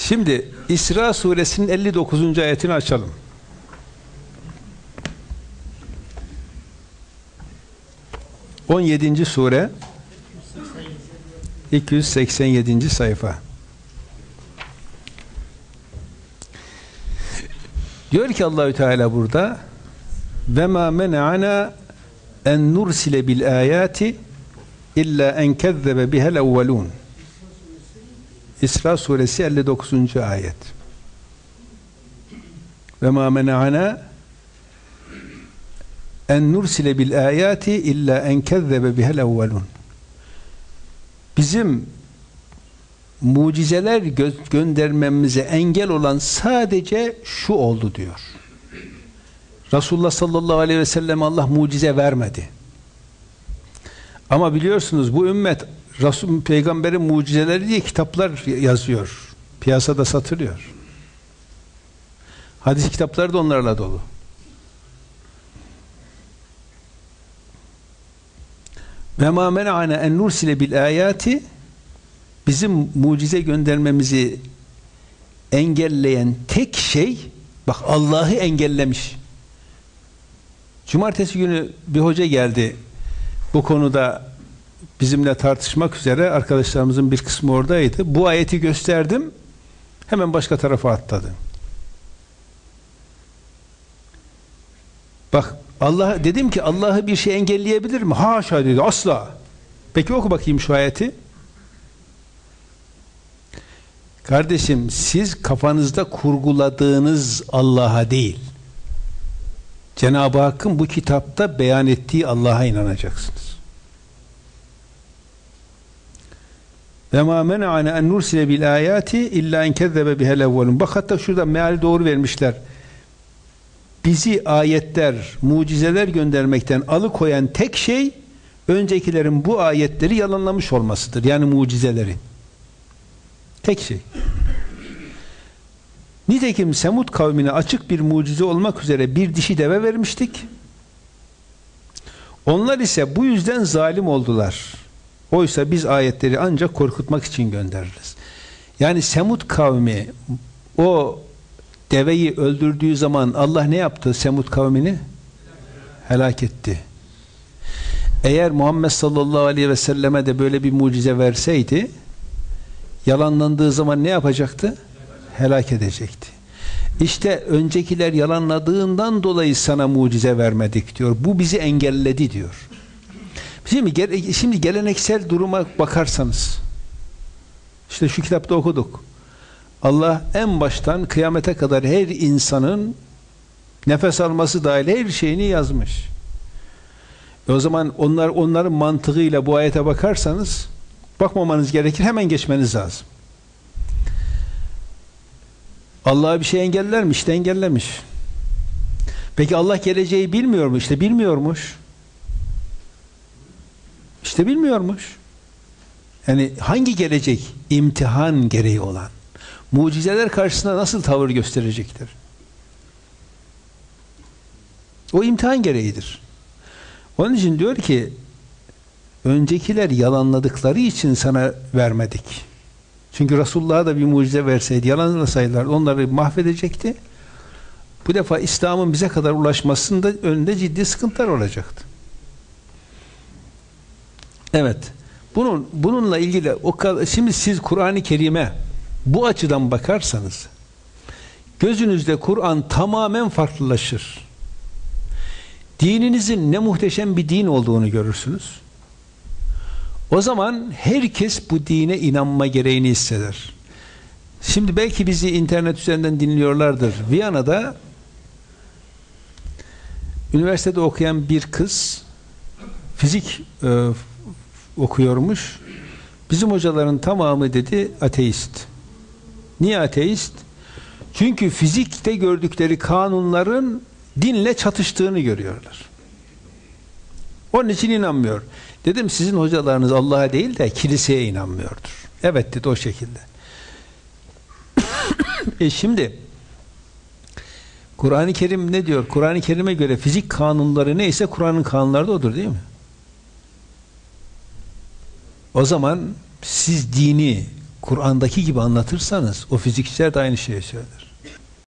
Şimdi İsra suresinin 59. ayetini açalım. On yedinci sure 287. sayfa. Diyor ki Allahü Teala burada ve ma mena'ana en nursile bil ayati illa en kezzebe bihel evvelun. İsra suresi 59. ayet. Ve ma mena'ana en nursile bil ayati illa en kezzebe bihel evvelun. Bizim mucizeler gö göndermemize engel olan sadece şu oldu diyor. Resulullah sallallahu aleyhi ve sellem Allah mucize vermedi. Ama biliyorsunuz bu ümmet Resul peygamberin mucizeleri diye kitaplar yazıyor. Piyasada satılıyor. Hadis kitapları da onlarla dolu. Ve ma mena'ana en nursile bil ayati bizim mucize göndermemizi engelleyen tek şey bak Allah'ı engellemiş. Cumartesi günü bir hoca geldi bu konuda bizimle tartışmak üzere arkadaşlarımızın bir kısmı oradaydı. Bu ayeti gösterdim hemen başka tarafa atladı. Bak Allah dedim ki Allah'ı bir şey engelleyebilir mi? Haşa dedi asla. Peki oku bakayım şu ayeti. Kardeşim siz kafanızda kurguladığınız Allah'a değil Cenab-ı Hakk'ın bu kitapta beyan ettiği Allah'a inanacaksınız. Ve ma mena'ana en nursile bil ayati illa en kezzebe bihel evvelun. Bak hatta şurada meali doğru vermişler. Bizi ayetler, mucizeler göndermekten alıkoyan tek şey öncekilerin bu ayetleri yalanlamış olmasıdır. Yani mucizelerin. Tek şey. Nitekim Semud kavmine açık bir mucize olmak üzere bir dişi deve vermiştik. Onlar ise bu yüzden zalim oldular. Oysa biz ayetleri ancak korkutmak için göndeririz. Yani Semud kavmi o deveyi öldürdüğü zaman Allah ne yaptı Semud kavmini? Helak etti. Eğer Muhammed sallallahu aleyhi ve selleme de böyle bir mucize verseydi yalanlandığı zaman ne yapacaktı? Helak edecekti. İşte öncekiler yalanladığından dolayı sana mucize vermedik diyor. Bu bizi engelledi diyor. Şimdi, şimdi geleneksel duruma bakarsanız işte şu kitapta okuduk. Allah en baştan kıyamete kadar her insanın nefes alması dahil her şeyini yazmış. E o zaman onlar onların mantığıyla bu ayete bakarsanız bakmamanız gerekir. Hemen geçmeniz lazım. Allah'a bir şey engeller mi? İşte engellemiş. Peki Allah geleceği bilmiyor mu? İşte bilmiyormuş. İşte bilmiyormuş. Yani hangi gelecek? İmtihan gereği olan. Mucizeler karşısında nasıl tavır gösterecektir? O imtihan gereğidir. Onun için diyor ki öncekiler yalanladıkları için sana vermedik. Çünkü Resulullah'a da bir mucize verseydi, yalanlasaydılar onları mahvedecekti. Bu defa İslam'ın bize kadar ulaşmasında önünde ciddi sıkıntılar olacaktı. Evet. Bunun bununla ilgili o şimdi siz Kur'an-ı Kerim'e bu açıdan bakarsanız gözünüzde Kur'an tamamen farklılaşır. Dininizin ne muhteşem bir din olduğunu görürsünüz. O zaman herkes bu dine inanma gereğini hisseder. Şimdi belki bizi internet üzerinden dinliyorlardır. Viyana'da üniversitede okuyan bir kız fizik e, okuyormuş. Bizim hocaların tamamı dedi ateist. Niye ateist? Çünkü fizikte gördükleri kanunların dinle çatıştığını görüyorlar. Onun için inanmıyor. Dedim sizin hocalarınız Allah'a değil de kiliseye inanmıyordur. Evet dedi o şekilde. e şimdi Kur'an-ı Kerim ne diyor? Kur'an-ı Kerim'e göre fizik kanunları neyse Kur'an'ın kanunları da odur değil mi? O zaman siz dini Kur'an'daki gibi anlatırsanız o fizikçiler de aynı şeyi söyler.